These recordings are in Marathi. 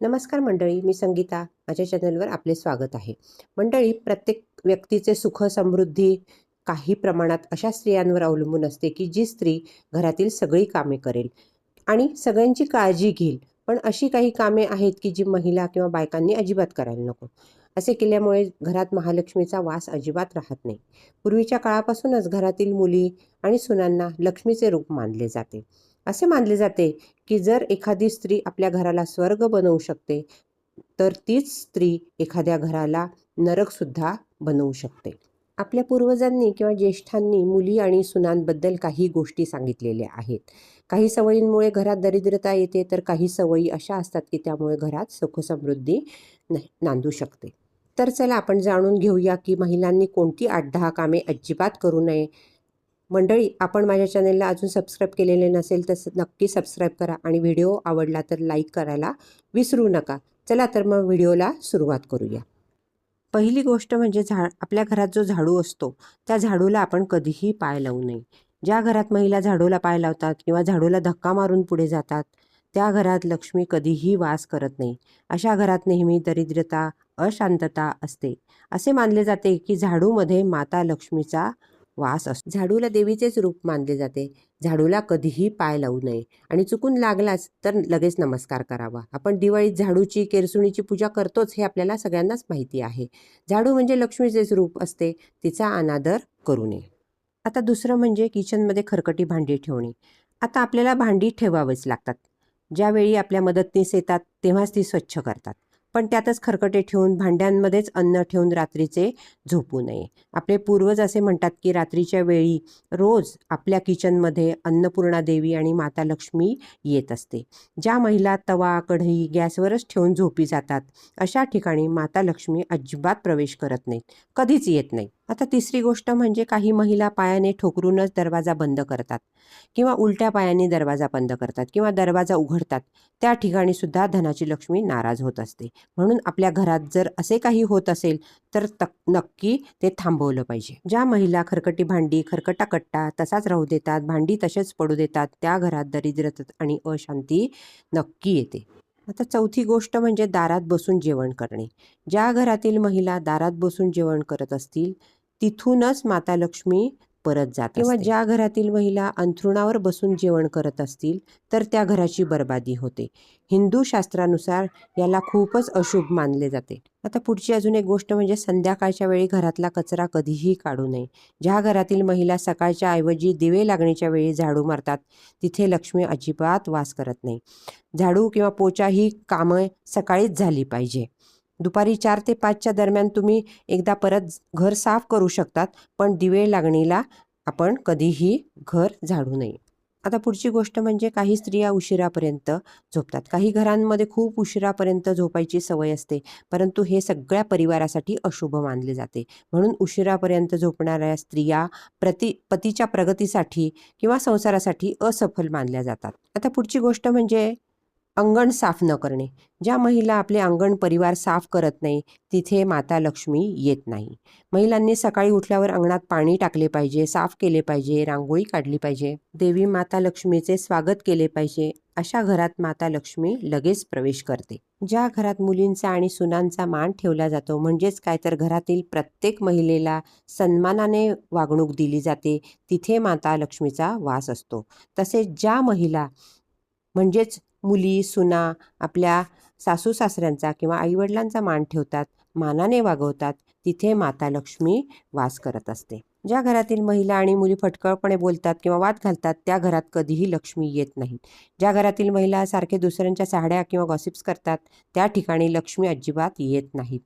नमस्कार मंडळी मी संगीता. माझ्या चॅनलवर आपले स्वागत आहे. मंडळी प्रत्येक व्यक्तीचे सुख समृद्धी काही प्रमाणात अशा स्त्रियांवर अवलंबून असते की जी स्त्री घरातील सगळी कामे करेल आणि सगळ्यांची काळजी घेईल. पण अशी काही कामे आहेत की जी महिला किंवा बायकांनी अजिबात करायला नको. असे केल्यामुळे घरात महालक्ष्मीचा वास अजिबात राहत नाही. पूर्वीच्या काळापासूनच घरातील मुली आणि सुनांना लक्ष्मीचे रूप मानले जाते. असे मानले जाते की जर एखादी स्त्री आपल्या घराला स्वर्ग बनवू शकते तर तीच स्त्री एखाद्या घराला नरकसुद्धा बनवू शकते. आपल्या पूर्वजांनी किंवा ज्येष्ठांनी मुली आणि सुनांबद्दल काही गोष्टी सांगितलेल्या आहेत. काही सवयींमुळे घरात दरिद्रता येते तर काही सवयी अशा असतात की त्यामुळे घरात सुखसमृद्धी नांदू शकते. तर चला आपण जाणून घेऊया की महिलांनी कोणती आठ दहा कामे अजिबात करू नये. मंडळी आपण माझ्या चॅनेलला अजून सबस्क्राईब केलेले नसेल तर नक्की सबस्क्राईब करा आणि व्हिडिओ आवडला तर लाईक करायला विसरू नका. चला तर मग व्हिडिओला सुरुवात करूया. पहिली गोष्ट म्हणजे झाड आपल्या घरात जो झाडू असतो त्या झाडूला आपण कधीही पाय लावू नये. ज्या घरात महिला झाडूला पाय लावतात किंवा झाडूला धक्का मारून पुढे जातात त्या घरात लक्ष्मी कधीही वास करत नाही. अशा घरात नेहमी दरिद्रता अशांतता असते. असे मानले जाते की झाडूमध्ये माता लक्ष्मीचा वास असतो. झाडूला देवीचेच रूप मानले जाते. झाडूला कधीही पाय लावू नये. आणि चुकून लागलाच तर लगेच नमस्कार करावा. आपण दिवाळीत झाडूची केरसुणीची पूजा करतोच हे आपल्याला सगळ्यांनाच माहिती आहे. झाडू म्हणजे लक्ष्मीचेच रूप असते. तिचा अनादर करू नये. आता दुसरं म्हणजे किचनमध्ये खरकटी भांडी ठेवणे. आता आपल्याला भांडी ठेवावीच लागतात. ज्यावेळी आपल्या मदतनीस येतात तेव्हाच ती स्वच्छ करतात. पण त्यातच खरकटे ठेवून भांड्यांमध्येच अन्न ठेवून रात्रीचे झोपू नये. आपले पूर्वज असे म्हणतात की रात्रीच्या वेळी रोज आपल्या किचनमध्ये अन्नपूर्णा देवी आणि माता लक्ष्मी येत असते. ज्या महिला तवा कढई गॅसवरच ठेवून झोपी जातात अशा ठिकाणी माता लक्ष्मी अजिबात प्रवेश करत नाहीत. कधीच येत नाही आता तिसरी गोष्ट म्हणजे काही महिला पायाने ठोकरूनच दरवाजा बंद करतात किंवा उलट्या पायाने दरवाजा बंद करतात किंवा दरवाजा उघडतात. त्या ठिकाणी सुद्धा धनाची लक्ष्मी नाराज होत असते. म्हणून आपल्या घरात जर असे काही होत असेल तर तक नक्की ते थांबवलं पाहिजे. ज्या महिला खरकटी भांडी खरकटा कट्टा तसाच राहू देतात भांडी तसेच पडू देतात त्या घरात दरिद्रता आणि अशांती नक्की येते. आता चौथी गोष्ट म्हणजे दारात बसून जेवण करणे. ज्या घरातील महिला दारात बसून जेवण करत असतील तिथूनच माता लक्ष्मी परत जात किंवा ज्या घरातील महिला अंथरुणावर बसून जेवण करत असतील तर त्या घराची बर्बादी होते. हिंदू शास्त्रानुसार याला खूपच अशुभ मानले जाते. आता पुढची अजून एक गोष्ट म्हणजे संध्याकाळच्या वेळी घरातला कचरा कधीही काढू नये. ज्या घरातील महिला सकाळच्या ऐवजी दिवे लागण्याच्या वेळी झाडू मारतात तिथे लक्ष्मी अजिबात वास करत नाही. झाडू किंवा पोचा ही कामं सकाळीच झाली पाहिजे. दुपारी चार ते पाचच्या दरम्यान तुम्ही एकदा परत घर साफ करू शकतात पण दिवे लागणीला आपण कधीही घर झाडू नये. आता पुढची गोष्ट म्हणजे काही स्त्रिया उशिरापर्यंत झोपतात. काही घरांमध्ये खूप उशिरापर्यंत झोपायची सवय असते परंतु हे सगळ्या परिवारासाठी अशुभ मानले जाते. म्हणून उशिरापर्यंत झोपणाऱ्या स्त्रिया प्रति पतीच्या प्रगतीसाठी किंवा संसारासाठी असफल मानल्या जातात. आता पुढची गोष्ट म्हणजे अंगण साफ न करणे. ज्या महिला आपले अंगण परिवार साफ करत नाही तिथे माता लक्ष्मी येत नाही. महिलांनी सकाळी उठल्यावर अंगणात पाणी टाकले पाहिजे साफ केले पाहिजे रांगोळी काढली पाहिजे. देवी माता लक्ष्मीचे स्वागत केले पाहिजे अशा घरात माता लक्ष्मी लगेच प्रवेश करते. ज्या घरात मुलींचा आणि सुनांचा मान ठेवला जातो म्हणजेच काय तर घरातील प्रत्येक महिलेला सन्मानाने वागणूक दिली जाते तिथे माता लक्ष्मीचा वास असतो. तसेच ज्या महिला म्हणजेच मुली सुना आपल्या सासू सासऱ्यांचा किंवा आईवडिलांचा मान ठेवतात मानाने वागवतात. तिथे माता लक्ष्मी वास करत असते. ज्या घरातील महिला आणि मुली फटकळपणे बोलतात किंवा वाद घालतात त्या घरात कधीही लक्ष्मी येत नाही. ज्या घरातील महिला सारखे दुसऱ्यांच्या साड्या किंवा गॉसिप्स करतात त्या ठिकाणी लक्ष्मी अजिबात येत नाहीत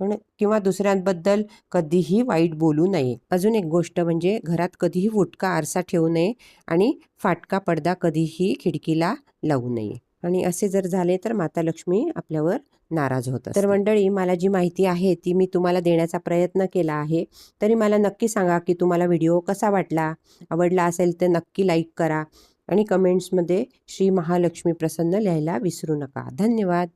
पण किंवा दुसऱ्यांबद्दल कधीही वाईट बोलू नये. अजून एक गोष्ट म्हणजे घरात कधीही फुटका आरसा ठेवू नये आणि फाटका पडदा कधीही खिडकीला लावू नये. आणि असे जर झाले तर माता लक्ष्मी आपल्यावर नाराज होत तर मंडळी मला जी माहिती आहे ती मी तुम्हाला देण्याचा प्रयत्न केला आहे. तरी मला नक्की सांगा की तुम्हाला व्हिडिओ कसा वाटला? आवडला असेल तर नक्की लाईक करा आणि कमेंट्समध्ये श्री महालक्ष्मी प्रसन्न लिहायला विसरू नका. धन्यवाद.